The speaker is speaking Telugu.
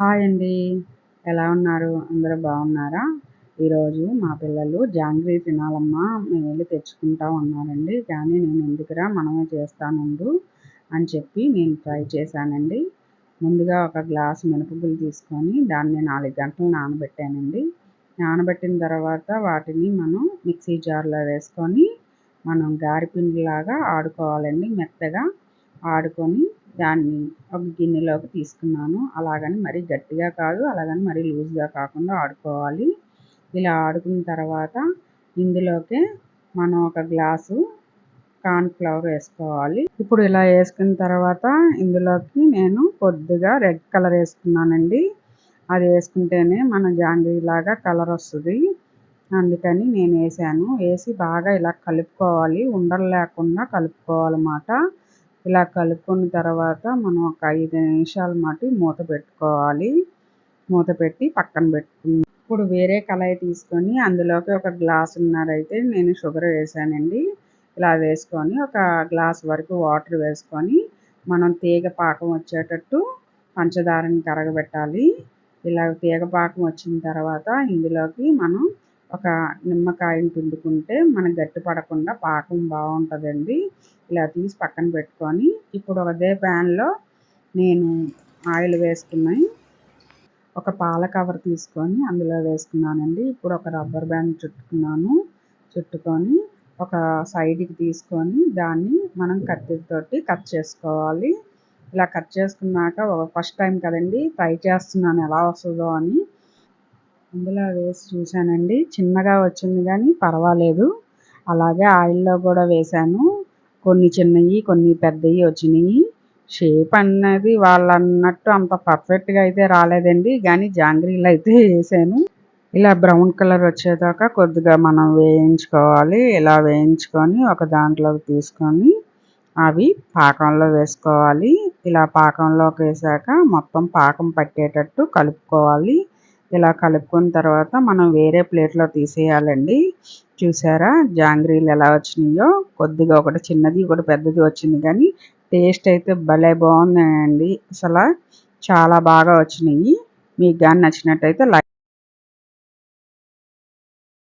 హాయ్ అండి. ఎలా ఉన్నారు? అందరూ బాగున్నారా? ఈరోజు మా పిల్లలు జాంగ్రీ తినాలమ్మా. మేము వెళ్ళి తెచ్చుకుంటా ఉన్నారండి కానీ నేను ఎందుకురా మనమే చేస్తానుండు అని చెప్పి నేను ట్రై చేశానండి. ముందుగా ఒక గ్లాస్ మినపగులు తీసుకొని దాన్ని నాలుగు గంటలు నానబెట్టానండి. నానబెట్టిన తర్వాత వాటిని మనం మిక్సీ జార్లో వేసుకొని మనం గారిపిండిలాగా ఆడుకోవాలండి. మెత్తగా ఆడుకొని దాన్ని ఒక గిన్నెలోకి తీసుకున్నాను. అలాగని మరీ గట్టిగా కాదు అలాగని మరీ లూజ్గా కాకుండా ఆడుకోవాలి. ఇలా ఆడుకున్న తర్వాత ఇందులోకే మనం ఒక గ్లాసు కార్న్ఫ్లవర్ వేసుకోవాలి. ఇప్పుడు ఇలా వేసుకున్న తర్వాత ఇందులోకి నేను కొద్దిగా రెడ్ కలర్ వేసుకున్నానండి. అది వేసుకుంటేనే మన జాంగ్రీలాగా కలర్ వస్తుంది. అందుకని నేను వేసాను. వేసి బాగా ఇలా కలుపుకోవాలి. ఉండలు లేకుండా కలుపుకోవాలన్నమాట. ఇలా కలుపుకున్న తర్వాత మనం ఒక ఐదు నిమిషాల మటు మూత పెట్టుకోవాలి. మూత పెట్టి పక్కన పెట్టుకున్నాం ఇప్పుడు వేరే కళాయి తీసుకొని అందులోకి ఒక గ్లాస్ ఉన్నారైతే నేను షుగర్ వేసానండి. ఇలా వేసుకొని ఒక గ్లాస్ వరకు వాటర్ వేసుకొని మనం తీగ పాకం వచ్చేటట్టు పంచదారని కరగబెట్టాలి. ఇలా తీగ పాకం వచ్చిన తర్వాత ఇందులోకి మనం ఒక నిమ్మకాయని పిండుకుంటే మనకు గట్టి పడకుండా పాకం బాగుంటుందండి. ఇలా తీసి పక్కన పెట్టుకొని ఇప్పుడు అదే ప్యాన్లో నేను ఆయిల్ వేసుకున్నాయి ఒక పాల కవర్ తీసుకొని అందులో వేసుకున్నానండి. ఇప్పుడు ఒక రబ్బర్ బ్యాండ్ చుట్టుకున్నాను. చుట్టుకొని ఒక సైడ్కి తీసుకొని దాన్ని మనం కత్తితోటి కట్ చేసుకోవాలి. ఇలా కట్ చేసుకున్నాక ఫస్ట్ టైం కదండి ట్రై చేస్తున్నాను ఎలా వస్తుందో అని. అందులో వేసి చూశానండి. చిన్నగా వచ్చింది కానీ పర్వాలేదు. అలాగే ఆయిల్లో కూడా వేశాను. కొన్ని చిన్నవి కొన్ని పెద్దవి వచ్చినాయి. షేప్ అన్నది వాళ్ళు అన్నట్టు అంత పర్ఫెక్ట్గా అయితే రాలేదండి. కానీ జాంగ్రీలు అయితే వేసాను. ఇలా బ్రౌన్ కలర్ వచ్చేదాకా కొద్దిగా మనం వేయించుకోవాలి. ఇలా వేయించుకొని ఒక దాంట్లోకి తీసుకొని అవి పాకంలో వేసుకోవాలి. ఇలా పాకంలోకి వేసాక మొత్తం పాకం పట్టేటట్టు కలుపుకోవాలి. ఇలా కలుపుకున్న తర్వాత మనం వేరే ప్లేట్లో తీసేయాలండి. చూసారా? జాంగ్రీలు ఎలా వచ్చినాయో? కొద్దిగా ఒకటి చిన్నది ఒకటి పెద్దది వచ్చింది కానీ టేస్ట్ అయితే భలే బాగుందండి అసలు చాలా బాగా వచ్చినాయి. మీకు కానీ నచ్చినట్టయితే లైక్